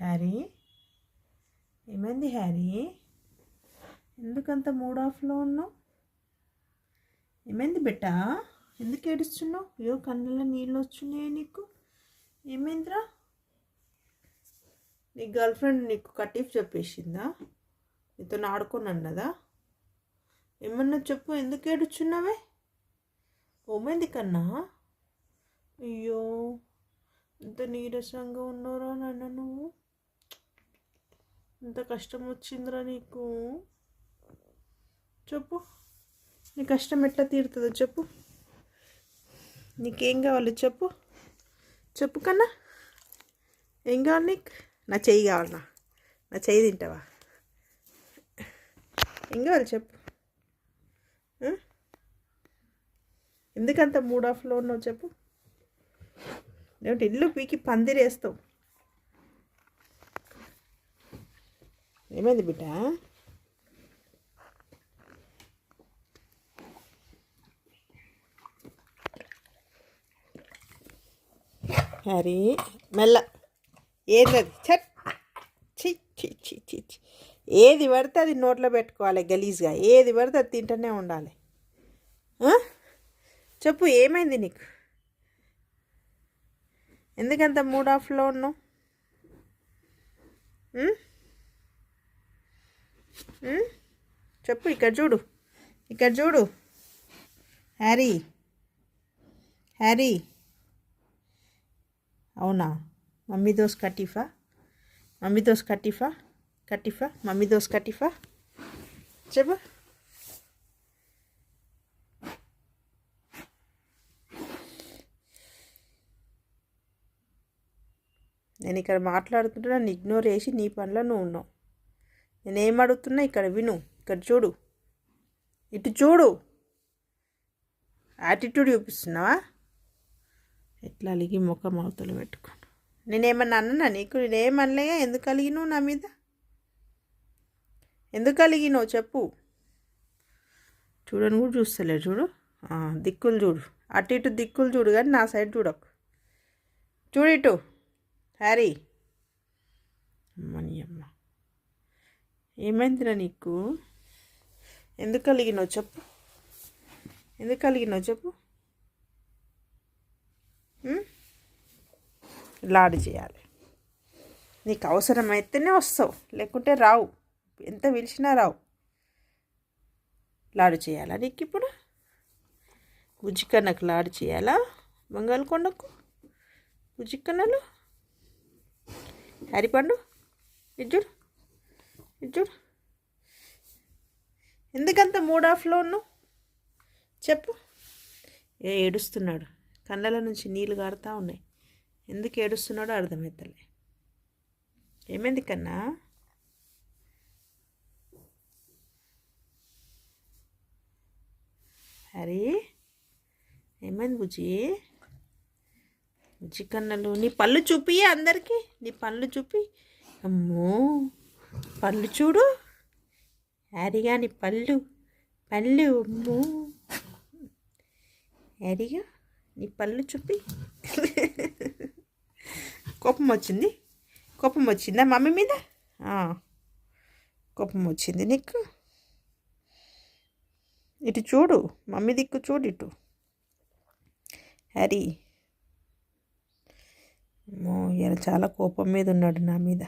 Harry? ఏమైంది Harry? ఎందుకంత mood ఆఫ్లో ఉన్నావు? ఏమైంది బిడ్డ ఎందుకు ఏడుస్తున్నావు? అయ్యో కన్నుల నీళ్ళు వచ్చున్నాయి నీకు. ఏమైందిరా? నీ గర్ల్ ఫ్రెండ్ నీకు కటీఫ్ చెప్పేసిందా? నీతో ఆడుకొని అన్నదా ఏమన్నా చెప్పు ఎందుకు ఏడుచున్నావే ఓమైంది కన్నా? అయ్యో ఇంత నీరసంగా ఉన్నారా నన్ను నువ్వు. ఇంత కష్టం వచ్చిందిరా నీకు? చెప్పు. నీ కష్టం ఎట్లా తీరుతుందో చెప్పు. నీకేం కావాలి చెప్పు. చెప్పు కన్నా. ఏం కావాలి నీకు? నా చెయ్యి కావాలన్నా నా చెయ్యి తింటావా? ఏం కావాలి చెప్పు. ఎందుకంత మూడ్ ఆఫ్లో ఉన్నావు చెప్పు. ఏమిటి ఇల్లు పీకి పందిరేస్తావు. ఏమైంది బిడ్డ? హరి మెల్ల. ఏది చట్. చి చి చి చి ఏది పడితే అది నోట్లో పెట్టుకోవాలి గలీజ్గా. ఏది పడితే అది తింటూనే ఉండాలి. చెప్పు ఏమైంది నీకు? ఎందుకంత మూడ్ ఆఫ్లో ఉన్నావు? చెప్పు ఇక్కడ చూడు. ఇక్కడ చూడు. హ్యారీ. హ్యారీ. అవునా? మమ్మీ దోస్ కటీఫా మమ్మీ దోస్ కటీఫా కటీఫా మమ్మీ దోస్ కటీఫా చెప్పు. నేను ఇక్కడ మాట్లాడుతుంటే నన్ను ఇగ్నోర్ చేసి నీ పనిలో నువ్వు ఉన్నావు. నేను ఏం అడుగుతున్నా ఇక్కడ విను. ఇక్కడ చూడు. ఇటు చూడు. యాటిట్యూడ్ చూపిస్తున్నావా? ఎట్లా అలిగి ముఖం అవతలు పెట్టుకోను నేనేమన్నా అన్నా నీకు? నేనేమనలే ఎందుకు అలిగినావు నా మీద? ఎందుకు అలిగినావు చెప్పు. చూడని కూడా చూస్తలే చూడు. దిక్కులు చూడు. అటు ఇటు దిక్కులు చూడు కానీ నా సైడ్ చూడకు. చూడు ఇటు. హ్యారీ అమ్మని అమ్మ. ఏమైందిరా నీకు? ఎందుకు కలిగినావు చెప్పు. ఎందుకు కలిగినావు చెప్పు. లాడు చేయాలి. నీకు అవసరమైతేనే వస్తావు లేకుంటే రావు. ఎంత పిలిచినా రావు. లాడు చేయాలా నీకు ఇప్పుడు? బుజ్జికన్నకు లాడు చేయాలా? బంగాళకొండకు? బుజ్జికన్నలు హరిపండు? ఇజ్జుడు చూడు. ఎందుకంత మూడ్ ఆఫ్లో ఉన్నావు? చెప్పు. ఏ ఏడుస్తున్నాడు. కళ్ళల నుంచి నీళ్ళు గారుతా ఉన్నాయి. ఎందుకు ఏడుస్తున్నాడో అర్థమవుతలే ఏమైంది కన్నా? హరి ఏమైంది బుజ్జి? బుజ్జి కన్నలు నీ పళ్ళు చూపి అందరికీ. నీ పళ్ళు చూపి. అమ్మో. పళ్ళు చూడు. అరిగాని నీ పళ్ళు. పళ్ళు అమ్ము. అరిగా? నీ పళ్ళు చూపి. కోపం వచ్చింది? కోపం వచ్చిందా మమ్మీ మీద? కోపం వచ్చింది నీకు? ఇటు చూడు. మమ్మీ దిక్కు చూడు ఇటు. హరి అమ్మో ఈయన చాలా కోపం మీద ఉన్నాడు నా మీద.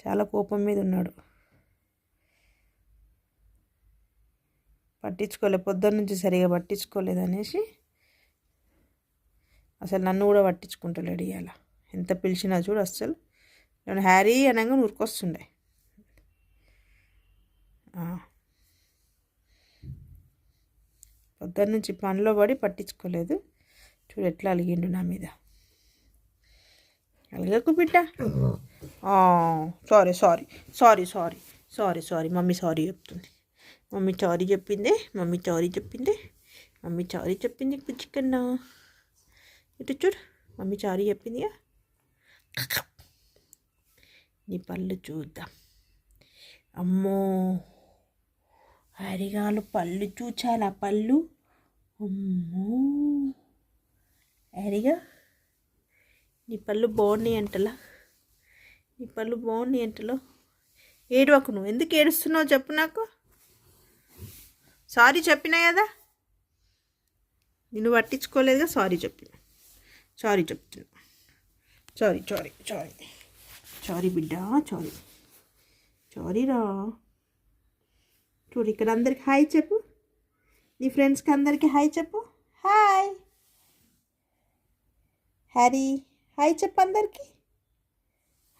చాలా కోపం మీద ఉన్నాడు. పట్టించుకోలే పొద్దున్న నుంచి సరిగా పట్టించుకోలేదు అనేసి అసలు నన్ను కూడా పట్టించుకుంటలేడు ఇవాళ ఎంత పిలిచినా చూడు అస్సలు. నేను హ్యారీ అనగా ఉరికొస్తుండే పొద్దున్న నుంచి పనిలో పడి పట్టించుకోలేదు. చూడు ఎట్లా అలిగిండు నా మీద. అలగకు బిడ్డ. Sorry sorry sorry sorry sorry sorry mummy sorry చెప్తుంది. మమ్మీ సారీ చెప్పింది మమ్మీ సారీ చెప్పింది మమ్మీ సారీ చెప్పింది పుచ్చికన్నా ఇటు చూడు మమ్మీ సారీ చెప్పిందిగా నీ పళ్ళు చూద్దాం. అమ్మో అరిగాలు పళ్ళు చూచాలా పళ్ళు? అమ్మో అరిగా? నీ పళ్ళు బాగున్నాయి అంటలా ఈ పళ్ళు బాగున్నాయి ఏంటలో ఏడవకు నువ్వు. ఎందుకు ఏడుస్తున్నావు చెప్పు నాకు. సారీ చెప్పినా కదా. నిన్ను పట్టించుకోలేదుగా సారీ చెప్పిన. సారీ చెప్తున్నా. సారీ సారీ సారీ సారీ బిడ్డ సారీ సారీ రా. చూడు ఇక్కడ అందరికి హాయ్ చెప్పు. నీ ఫ్రెండ్స్కి అందరికీ హాయ్ చెప్పు. హాయ్ హ్యారీ హాయ్ చెప్పు అందరికి.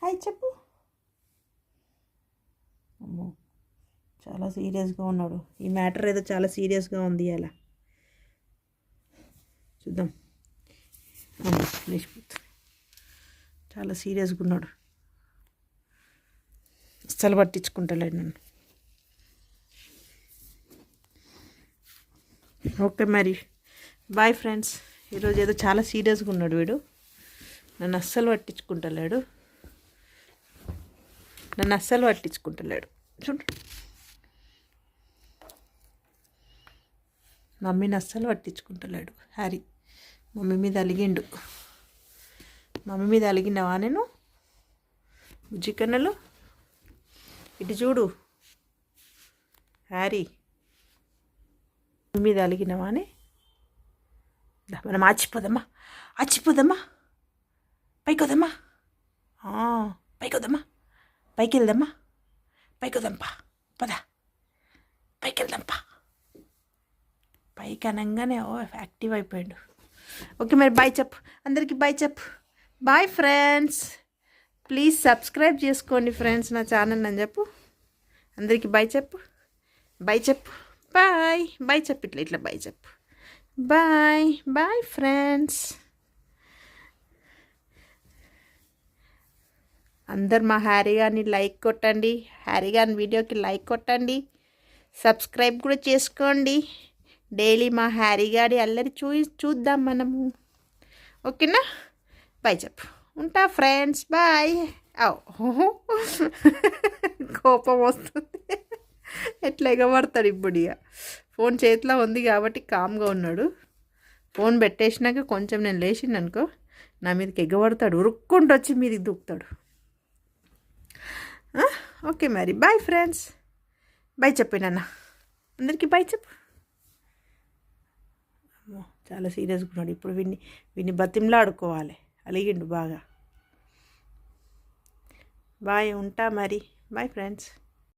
హాయ్ చెప్పు. అమ్మో చాలా సీరియస్గా ఉన్నాడు. ఈ మ్యాటర్ ఏదో చాలా సీరియస్గా ఉంది అలా. చూద్దాం. లేచిపోతుంది చాలా సీరియస్గా ఉన్నాడు. అస్సలు పట్టించుకుంటలేడు నన్ను. ఓకే మరి. Bye friends. ఈరోజు ఏదో చాలా సీరియస్గా ఉన్నాడు వీడు. నన్ను అస్సలు పట్టించుకుంటలేడు. నన్ను అస్సలు పట్టించుకుంటలేడు. చూడు. మమ్మీని అస్సలు పట్టించుకుంటలేడు. హ్యారీ మమ్మీ మీద అలిగిండు. మమ్మీ మీద అలిగినావా నేను? బుజ్జికన్నలు ఇటు చూడు. హ్యారీ మమ్మీ మీద అలిగినవా అని మనం ఆచిపోదమ్మా. ఆచిపోదమ్మా. పైకి వదమ్మా పైకి వదమ్మా పైకి వెళ్దామా పైకి వద్దాంపా పద. పైకి వెళ్దాంపా పైకి అనగానే ఓ యాక్టివ్ అయిపోయాడు. ఓకే మరి బాయ్ చెప్పు. అందరికీ బాయ్ చెప్పు. Bye friends. ప్లీజ్ సబ్స్క్రైబ్ చేసుకోండి ఫ్రెండ్స్ నా ఛానల్ అని చెప్పు. అందరికీ బాయ్ చెప్పు. బాయ్ చెప్పు. బాయ్. బాయ్ చెప్పు ఇట్లా ఇట్లా బాయ్ చెప్పు. బాయ్. Bye friends. అందరు మా హ్యారీ గారిని లైక్ కొట్టండి. హ్యారీ గారిని వీడియోకి లైక్ కొట్టండి. సబ్స్క్రైబ్ కూడా చేసుకోండి. డైలీ మా హ్యారీ గారి అల్లరి చూ చూద్దాం మనము. ఓకేనా? బాయ్ చెప్పు. ఉంటా ఫ్రెండ్స్. బాయ్. కోపం వస్తుంది. ఎట్లా ఎగబడతాడు ఇప్పుడు ఇక ఫోన్ చేతిలో ఉంది కాబట్టి కామ్గా ఉన్నాడు. ఫోన్ పెట్టేసినాక కొంచెం నేను లేచిండనుకో నా మీదకి ఎగబడతాడు. ఉరుక్కుంటూ వచ్చి మీదకి దూకుతాడు. ఓకే మరి. బాయ్ ఫ్రెండ్స్ బాయ్ చెప్పినన్న అందరికీ బాయ్ చెప్పు. అమ్మో చాలా సీరియస్గా ఉన్నాడు. ఇప్పుడు విన్ని విన్ని బతిమ్లాడుకోవాలి. అలిగిండు బాగా. బాయ్ ఉంటా మరి. Bye friends